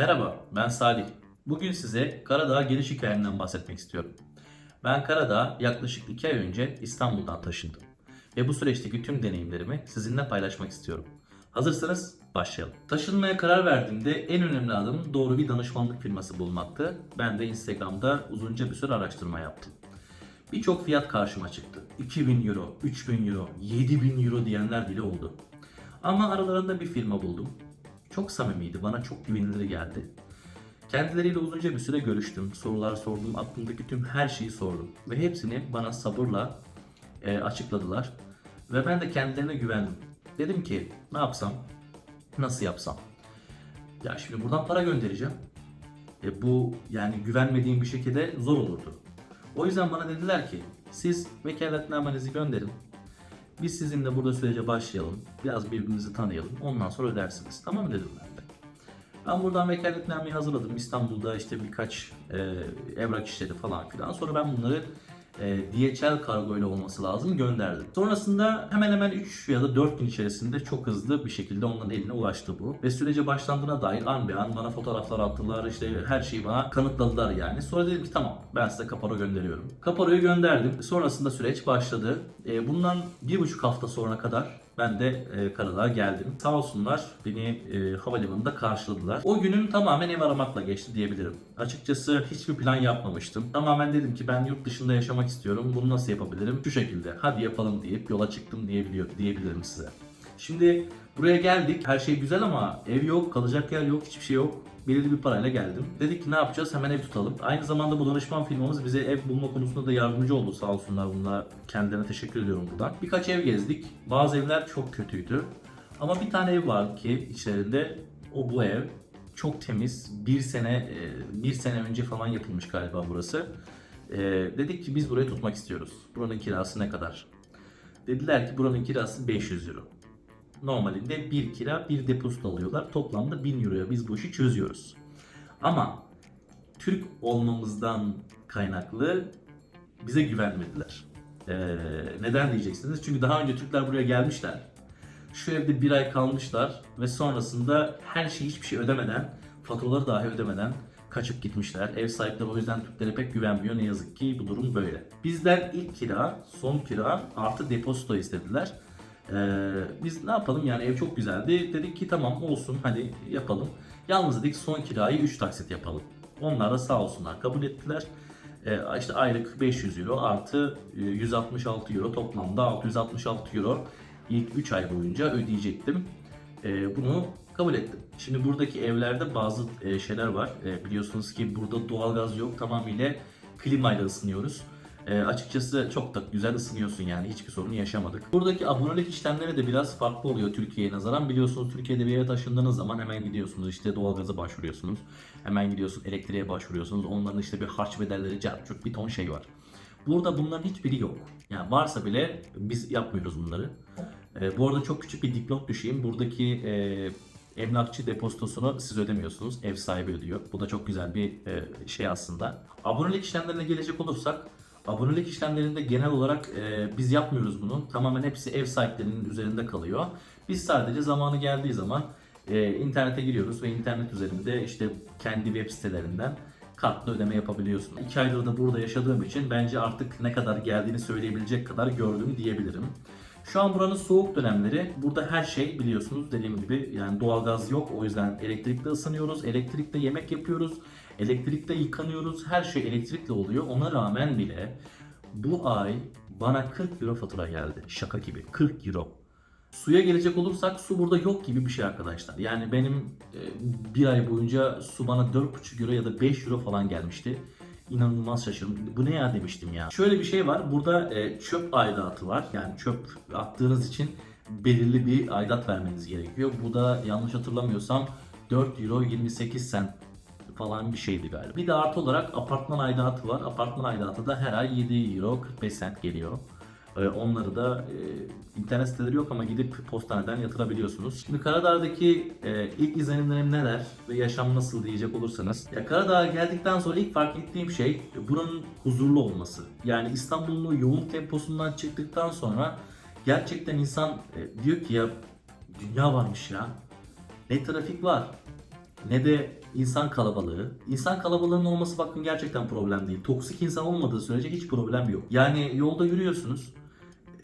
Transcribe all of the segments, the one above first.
Merhaba, ben Salih. Bugün size Karadağ geliş hikayemden bahsetmek istiyorum. Ben Karadağ'a yaklaşık 2 ay önce İstanbul'dan taşındım. Ve bu süreçteki tüm deneyimlerimi sizinle paylaşmak istiyorum. Hazırsanız başlayalım. Taşınmaya karar verdiğimde en önemli adım doğru bir danışmanlık firması bulmaktı. Ben de Instagram'da uzunca bir süre araştırma yaptım. Birçok fiyat karşıma çıktı. 2000 euro, 3000 euro, 7000 euro diyenler bile oldu. Ama aralarında bir firma buldum. Çok samimiydi, bana çok güvenilir geldi. Kendileriyle uzunca bir süre görüştüm, sorular sordum, aklımdaki tüm her şeyi sordum. Ve hepsini bana sabırla e, açıkladılar. Ve ben de kendilerine güvendim. Dedim ki ne yapsam, nasıl yapsam. Ya şimdi buradan para göndereceğim. E, bu yani güvenmediğim bir şekilde zor olurdu. O yüzden bana dediler ki siz vekaletnamenizi gönderin. Biz sizinle burada sürece başlayalım. Biraz birbirimizi tanıyalım. Ondan sonra ödersiniz. Tamam mı dedim ben de. Ben buradan vekaletnameyi hazırladım. İstanbul'da işte birkaç e, evrak işleri falan filan. Sonra ben bunları DHL kargo ile olması lazım gönderdim. Sonrasında hemen hemen 3 ya da 4 gün içerisinde çok hızlı bir şekilde onların eline ulaştı bu. Ve sürece başlandığına dair an be an bana fotoğraflar attılar. işte her şeyi bana kanıtladılar yani. Sonra dedim ki tamam ben size kaparo gönderiyorum. Kaparoyu gönderdim. Sonrasında süreç başladı. E, bundan bir buçuk hafta sonra kadar ben de e, Karadağ'a geldim. Sağ olsunlar beni e, havalimanında karşıladılar. O günüm tamamen ev aramakla geçti diyebilirim. Açıkçası hiçbir plan yapmamıştım. Tamamen dedim ki ben yurt dışında yaşamak istiyorum. Bunu nasıl yapabilirim? Şu şekilde. Hadi yapalım deyip yola çıktım diyebiliyor, diyebilirim size. Şimdi buraya geldik. Her şey güzel ama ev yok, kalacak yer yok, hiçbir şey yok. Belirli bir parayla geldim. Dedik ki ne yapacağız? Hemen ev tutalım. Aynı zamanda bu danışman firmamız bize ev bulma konusunda da yardımcı oldu sağ olsunlar. Bunlara kendilerine teşekkür ediyorum buradan. Birkaç ev gezdik. Bazı evler çok kötüydü. Ama bir tane ev vardı ki içlerinde o bu ev çok temiz. Bir sene e, bir sene önce falan yapılmış galiba burası. E, dedik ki biz burayı tutmak istiyoruz. Buranın kirası ne kadar? Dediler ki buranın kirası 500 euro. Normalinde bir kira bir depozito alıyorlar. Toplamda 1000 euroya biz bu işi çözüyoruz. Ama Türk olmamızdan kaynaklı bize güvenmediler. Ee, neden diyeceksiniz? Çünkü daha önce Türkler buraya gelmişler. Şu evde bir ay kalmışlar ve sonrasında her şeyi hiçbir şey ödemeden, faturaları dahi ödemeden kaçıp gitmişler. Ev sahipleri o yüzden Türklere pek güvenmiyor. Ne yazık ki bu durum böyle. Bizden ilk kira, son kira artı depozito istediler. Ee, biz ne yapalım yani ev çok güzeldi. Dedik ki tamam olsun hadi yapalım. Yalnız dedik son kirayı 3 taksit yapalım. Onlar da sağ olsunlar kabul ettiler. Ee, işte aylık 500 euro artı e, 166 euro toplamda 666 euro ilk 3 ay boyunca ödeyecektim. Ee, bunu kabul ettim. Şimdi buradaki evlerde bazı e, şeyler var. E, biliyorsunuz ki burada doğalgaz yok. Tamamıyla klimayla ısınıyoruz. E, açıkçası çok da güzel ısınıyorsun yani hiçbir sorun yaşamadık. Buradaki abonelik işlemleri de biraz farklı oluyor Türkiye'ye nazaran. Biliyorsunuz Türkiye'de bir eve taşındığınız zaman hemen gidiyorsunuz işte doğalgaza başvuruyorsunuz. Hemen gidiyorsunuz elektriğe başvuruyorsunuz. Onların işte bir harç bedelleri, carçurt bir ton şey var. Burada bunların hiçbiri yok. Yani varsa bile biz yapmıyoruz bunları. E, bu arada çok küçük bir dipnot düşeyim. Buradaki e, emlakçı depozitosunu siz ödemiyorsunuz. Ev sahibi ödüyor. Bu da çok güzel bir e, şey aslında. Abonelik işlemlerine gelecek olursak Abonelik işlemlerinde genel olarak e, biz yapmıyoruz bunu. Tamamen hepsi ev sahiplerinin üzerinde kalıyor. Biz sadece zamanı geldiği zaman e, internete giriyoruz ve internet üzerinde işte kendi web sitelerinden kartla ödeme yapabiliyorsun. 2 aydır da burada yaşadığım için bence artık ne kadar geldiğini söyleyebilecek kadar gördüm diyebilirim. Şu an buranın soğuk dönemleri. Burada her şey biliyorsunuz dediğim gibi yani doğalgaz yok. O yüzden elektrikle ısınıyoruz. Elektrikle yemek yapıyoruz. Elektrikle yıkanıyoruz. Her şey elektrikle oluyor. Ona rağmen bile bu ay bana 40 euro fatura geldi. Şaka gibi. 40 euro. Suya gelecek olursak su burada yok gibi bir şey arkadaşlar. Yani benim e, bir ay boyunca su bana 4,5 euro ya da 5 euro falan gelmişti. İnanılmaz şaşırdım. Bu ne ya demiştim ya. Şöyle bir şey var. Burada e, çöp aidatı var. Yani çöp attığınız için belirli bir aidat vermeniz gerekiyor. Bu da yanlış hatırlamıyorsam 4 euro 28 cent falan bir şeydi galiba. Bir de artı olarak apartman aidatı var. Apartman aidatı da her ay 7 euro 45 cent geliyor. Ee, Onları da e, internet siteleri yok ama gidip postaneden yatırabiliyorsunuz. Şimdi Karadağ'daki e, ilk izlenimlerim neler ve yaşam nasıl diyecek olursanız. Ya Karadağ'a geldikten sonra ilk fark ettiğim şey buranın huzurlu olması. Yani İstanbul'un yoğun temposundan çıktıktan sonra gerçekten insan e, diyor ki ya dünya varmış ya. Ne trafik var, ne de insan kalabalığı. İnsan kalabalığının olması bakın gerçekten problem değil. Toksik insan olmadığı sürece hiç problem yok. Yani yolda yürüyorsunuz.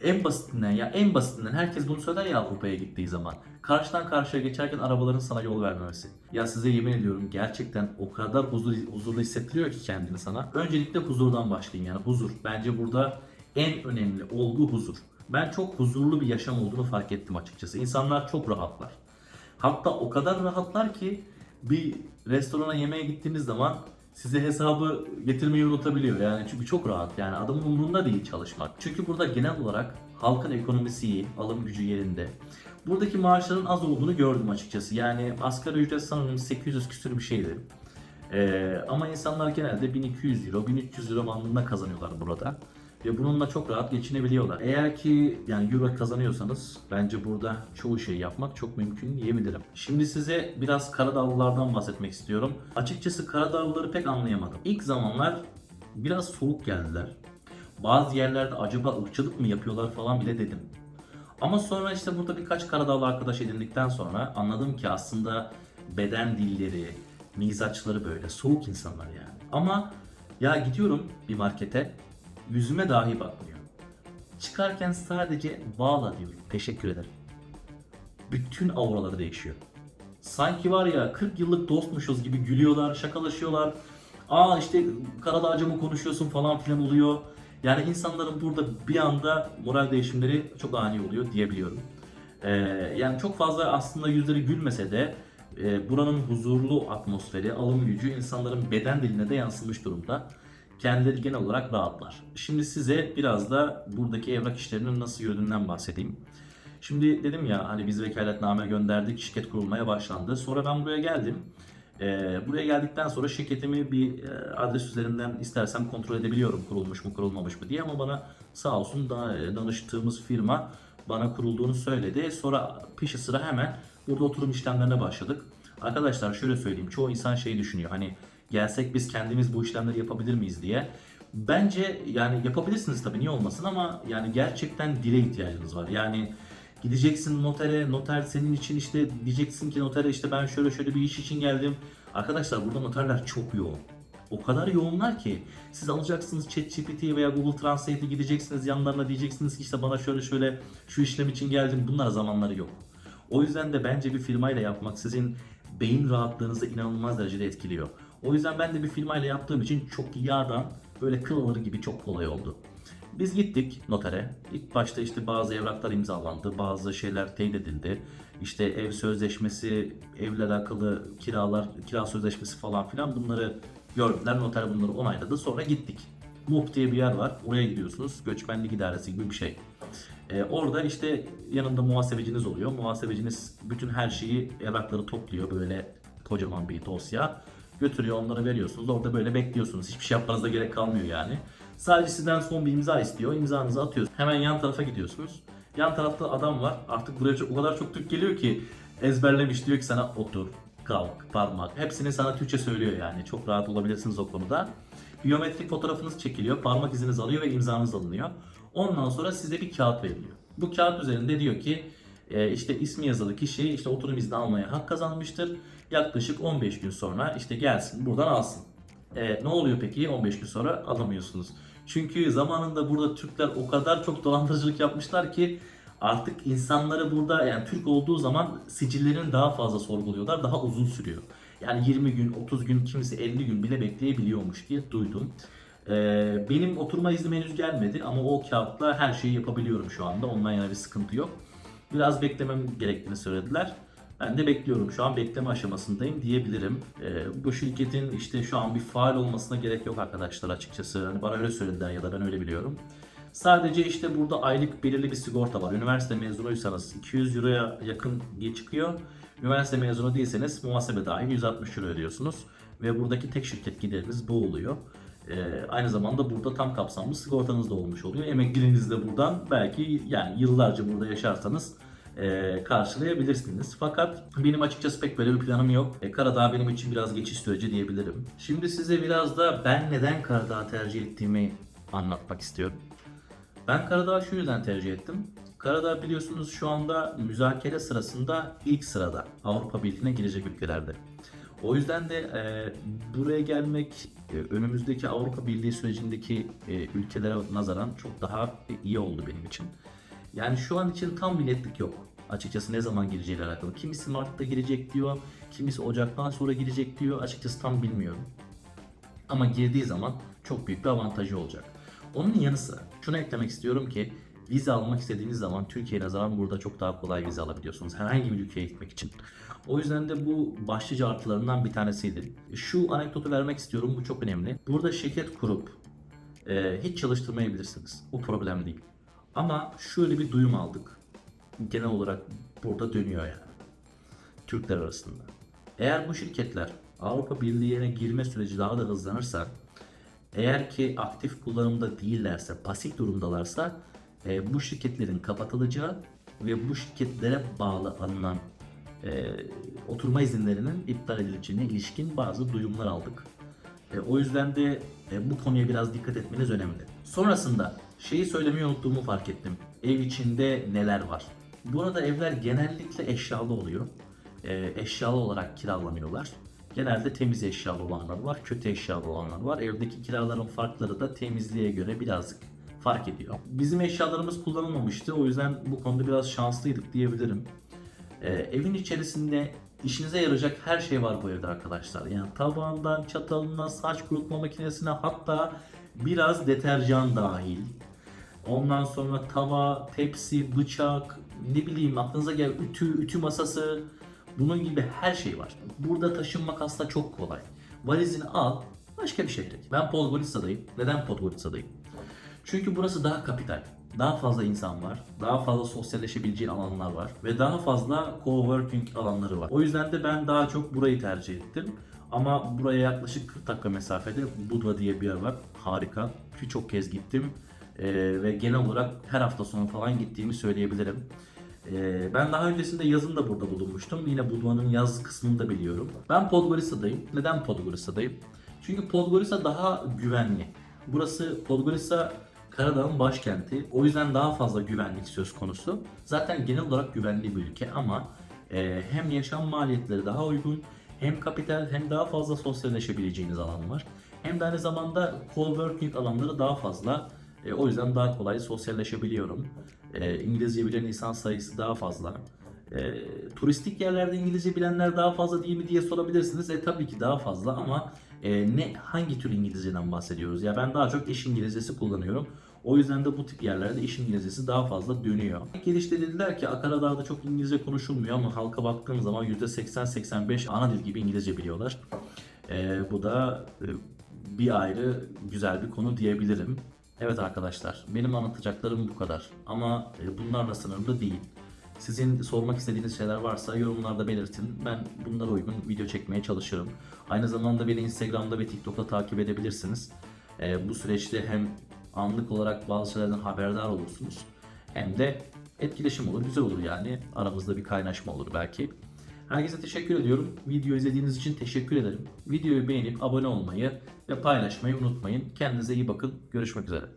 En basitinden ya en basitinden herkes bunu söyler ya Avrupa'ya gittiği zaman. Karşıdan karşıya geçerken arabaların sana yol vermemesi. Ya size yemin ediyorum gerçekten o kadar huzur, huzurlu hissettiriyor ki kendini sana. Öncelikle huzurdan başlayın yani huzur. Bence burada en önemli olgu huzur. Ben çok huzurlu bir yaşam olduğunu fark ettim açıkçası. İnsanlar çok rahatlar. Hatta o kadar rahatlar ki bir restorana yemeğe gittiğiniz zaman size hesabı getirmeyi unutabiliyor. Yani çünkü çok rahat. Yani adamın umurunda değil çalışmak. Çünkü burada genel olarak halkın ekonomisi iyi, alım gücü yerinde. Buradaki maaşların az olduğunu gördüm açıkçası. Yani asgari ücret sanırım 800 küsür bir şeydi. Ee, ama insanlar genelde 1200 euro, 1300 euro bandında kazanıyorlar burada. Ve bununla çok rahat geçinebiliyorlar. Eğer ki yani euro kazanıyorsanız bence burada çoğu şeyi yapmak çok mümkün diyebilirim. Şimdi size biraz Karadağlılardan bahsetmek istiyorum. Açıkçası Karadağlıları pek anlayamadım. İlk zamanlar biraz soğuk geldiler. Bazı yerlerde acaba ırkçılık mı yapıyorlar falan bile dedim. Ama sonra işte burada birkaç Karadağlı arkadaş edindikten sonra anladım ki aslında beden dilleri, mizaçları böyle soğuk insanlar yani. Ama ya gidiyorum bir markete yüzüme dahi bakmıyor. Çıkarken sadece bağla diyorum. Teşekkür ederim. Bütün auraları değişiyor. Sanki var ya 40 yıllık dostmuşuz gibi gülüyorlar, şakalaşıyorlar. Aa işte Karadağcı mı konuşuyorsun falan filan oluyor. Yani insanların burada bir anda moral değişimleri çok ani oluyor diyebiliyorum. Ee, yani çok fazla aslında yüzleri gülmese de e, buranın huzurlu atmosferi, alım gücü insanların beden diline de yansımış durumda. Kendileri genel olarak rahatlar. Şimdi size biraz da buradaki evrak işlerinin nasıl yürüdüğünden bahsedeyim. Şimdi dedim ya hani biz vekaletname gönderdik, şirket kurulmaya başlandı. Sonra ben buraya geldim. Ee, buraya geldikten sonra şirketimi bir e, adres üzerinden istersem kontrol edebiliyorum kurulmuş mu kurulmamış mı diye ama bana sağ olsun da, e, danıştığımız firma bana kurulduğunu söyledi. Sonra peşi sıra hemen burada oturum işlemlerine başladık. Arkadaşlar şöyle söyleyeyim çoğu insan şeyi düşünüyor hani gelsek biz kendimiz bu işlemleri yapabilir miyiz diye. Bence yani yapabilirsiniz tabii niye olmasın ama yani gerçekten dile ihtiyacınız var. Yani Gideceksin notere, noter senin için işte diyeceksin ki notere işte ben şöyle şöyle bir iş için geldim. Arkadaşlar burada noterler çok yoğun. O kadar yoğunlar ki siz alacaksınız ChatGPT veya Google Translate'e gideceksiniz yanlarına diyeceksiniz ki işte bana şöyle şöyle şu işlem için geldim. Bunlar zamanları yok. O yüzden de bence bir firmayla yapmak sizin beyin rahatlığınızı inanılmaz derecede etkiliyor. O yüzden ben de bir firmayla yaptığım için çok yağdan böyle kıl alır gibi çok kolay oldu. Biz gittik notere. İlk başta işte bazı evraklar imzalandı, bazı şeyler teyit edildi. İşte ev sözleşmesi, evle alakalı kiralar, kira sözleşmesi falan filan bunları gördüler. Noter bunları onayladı. Sonra gittik. MUP diye bir yer var. Oraya gidiyorsunuz. Göçmenlik idaresi gibi bir şey. Ee, orada işte yanında muhasebeciniz oluyor. Muhasebeciniz bütün her şeyi, evrakları topluyor böyle kocaman bir dosya. Götürüyor onları veriyorsunuz. Orada böyle bekliyorsunuz. Hiçbir şey yapmanıza gerek kalmıyor yani. Sadece sizden son bir imza istiyor. İmzanızı atıyorsunuz. Hemen yan tarafa gidiyorsunuz. Yan tarafta adam var. Artık buraya çok, o kadar çok Türk geliyor ki ezberlemiş diyor ki sana otur, kalk, parmak. Hepsini sana Türkçe söylüyor yani. Çok rahat olabilirsiniz o konuda. Biyometrik fotoğrafınız çekiliyor, parmak iziniz alıyor ve imzanız alınıyor. Ondan sonra size bir kağıt veriliyor. Bu kağıt üzerinde diyor ki e, işte ismi yazılı kişi işte oturum izni almaya hak kazanmıştır. Yaklaşık 15 gün sonra işte gelsin buradan alsın. E, ne oluyor peki 15 gün sonra alamıyorsunuz. Çünkü zamanında burada Türkler o kadar çok dolandırıcılık yapmışlar ki artık insanları burada yani Türk olduğu zaman sicillerini daha fazla sorguluyorlar. Daha uzun sürüyor. Yani 20 gün, 30 gün, kimisi 50 gün bile bekleyebiliyormuş diye duydum. Ee, benim oturma iznim henüz gelmedi ama o kağıtla her şeyi yapabiliyorum şu anda. Ondan yana bir sıkıntı yok. Biraz beklemem gerektiğini söylediler. Ben de bekliyorum. Şu an bekleme aşamasındayım diyebilirim. Ee, bu şirketin işte şu an bir faal olmasına gerek yok arkadaşlar açıkçası. Hani bana öyle söylediler ya da ben öyle biliyorum. Sadece işte burada aylık belirli bir sigorta var. Üniversite mezunuysanız 200 euroya yakın diye çıkıyor. Üniversite mezunu değilseniz muhasebe dahil 160 euro ödüyorsunuz. Ve buradaki tek şirket gideriniz bu oluyor. Ee, aynı zamanda burada tam kapsamlı sigortanız da olmuş oluyor. Emekliliğinizi de buradan belki yani yıllarca burada yaşarsanız e, karşılayabilirsiniz. Fakat benim açıkçası pek böyle bir planım yok. E, Karadağ benim için biraz geçiş süreci diyebilirim. Şimdi size biraz da ben neden Karadağ tercih ettiğimi anlatmak istiyorum. Ben Karadağ'ı şu yüzden tercih ettim. Karadağ biliyorsunuz şu anda müzakere sırasında ilk sırada Avrupa Birliği'ne girecek ülkelerde. O yüzden de e, buraya gelmek e, önümüzdeki Avrupa Birliği sürecindeki e, ülkelere nazaran çok daha iyi oldu benim için. Yani şu an için tam bir netlik yok. Açıkçası ne zaman gireceğiyle alakalı. Kimisi Mart'ta girecek diyor, kimisi Ocak'tan sonra girecek diyor. Açıkçası tam bilmiyorum. Ama girdiği zaman çok büyük bir avantajı olacak. Onun yanı sıra şunu eklemek istiyorum ki vize almak istediğiniz zaman Türkiye'ye nazaran burada çok daha kolay vize alabiliyorsunuz. Herhangi bir ülkeye gitmek için. O yüzden de bu başlıca artılarından bir tanesiydi. Şu anekdotu vermek istiyorum. Bu çok önemli. Burada şirket kurup e, hiç çalıştırmayabilirsiniz. Bu problem değil. Ama şöyle bir duyum aldık. Genel olarak burada dönüyor yani. Türkler arasında. Eğer bu şirketler Avrupa Birliği'ne girme süreci daha da hızlanırsa, eğer ki aktif kullanımda değillerse, pasif durumdalarsa e, bu şirketlerin kapatılacağı ve bu şirketlere bağlı alınan e, oturma izinlerinin iptal edileceğine ilişkin bazı duyumlar aldık. E, o yüzden de e, bu konuya biraz dikkat etmeniz önemli. Sonrasında şeyi söylemeyi unuttuğumu fark ettim. Ev içinde neler var? Burada evler genellikle eşyalı oluyor. E, eşyalı olarak kiralanıyorlar. Genelde temiz eşyalı olanlar var, kötü eşyalı olanlar var. Evdeki kiraların farkları da temizliğe göre birazcık fark ediyor. Bizim eşyalarımız kullanılmamıştı. O yüzden bu konuda biraz şanslıydık diyebilirim. Ee, evin içerisinde işinize yarayacak her şey var bu evde arkadaşlar. Yani tabağından, çatalına, saç kurutma makinesine hatta biraz deterjan dahil. Ondan sonra tava, tepsi, bıçak, ne bileyim aklınıza gel ütü, ütü masası, bunun gibi her şey var. Burada taşınmak aslında çok kolay. Valizini al, başka bir şehre. Ben Podgorica'dayım. Neden Podgorica'dayım? Çünkü burası daha kapital. Daha fazla insan var. Daha fazla sosyalleşebileceğin alanlar var. Ve daha fazla coworking alanları var. O yüzden de ben daha çok burayı tercih ettim. Ama buraya yaklaşık 40 dakika mesafede Budva diye bir yer var. Harika. Birçok kez gittim. Ee, ve genel olarak her hafta sonu falan gittiğimi söyleyebilirim. Ee, ben daha öncesinde yazın da burada bulunmuştum. Yine Budva'nın yaz kısmını da biliyorum. Ben Podgorica'dayım. Neden Podgorica'dayım? Çünkü Podgorica daha güvenli. Burası Podgorica Karadağ'ın başkenti. O yüzden daha fazla güvenlik söz konusu. Zaten genel olarak güvenli bir ülke ama e, hem yaşam maliyetleri daha uygun, hem kapital hem daha fazla sosyalleşebileceğiniz alan var. Hem de aynı zamanda coworking alanları daha fazla. E, o yüzden daha kolay sosyalleşebiliyorum. E, İngilizce bilen insan sayısı daha fazla. E, turistik yerlerde İngilizce bilenler daha fazla değil mi diye sorabilirsiniz. E tabii ki daha fazla ama e, ne hangi tür İngilizceden bahsediyoruz? Ya ben daha çok iş İngilizcesi kullanıyorum. O yüzden de bu tip yerlerde iş İngilizcesi daha fazla dönüyor. Gelişte dediler ki Akaradağ'da çok İngilizce konuşulmuyor ama halka baktığım zaman %80-85 ana dil gibi İngilizce biliyorlar. E, bu da e, bir ayrı güzel bir konu diyebilirim. Evet arkadaşlar benim anlatacaklarım bu kadar ama e, bunlarla sınırlı değil. Sizin sormak istediğiniz şeyler varsa yorumlarda belirtin. Ben bunlara uygun video çekmeye çalışırım. Aynı zamanda beni Instagram'da ve TikTok'ta takip edebilirsiniz. Ee, bu süreçte hem anlık olarak bazı şeylerden haberdar olursunuz. Hem de etkileşim olur, güzel olur yani. Aramızda bir kaynaşma olur belki. Herkese teşekkür ediyorum. Video izlediğiniz için teşekkür ederim. Videoyu beğenip abone olmayı ve paylaşmayı unutmayın. Kendinize iyi bakın. Görüşmek üzere.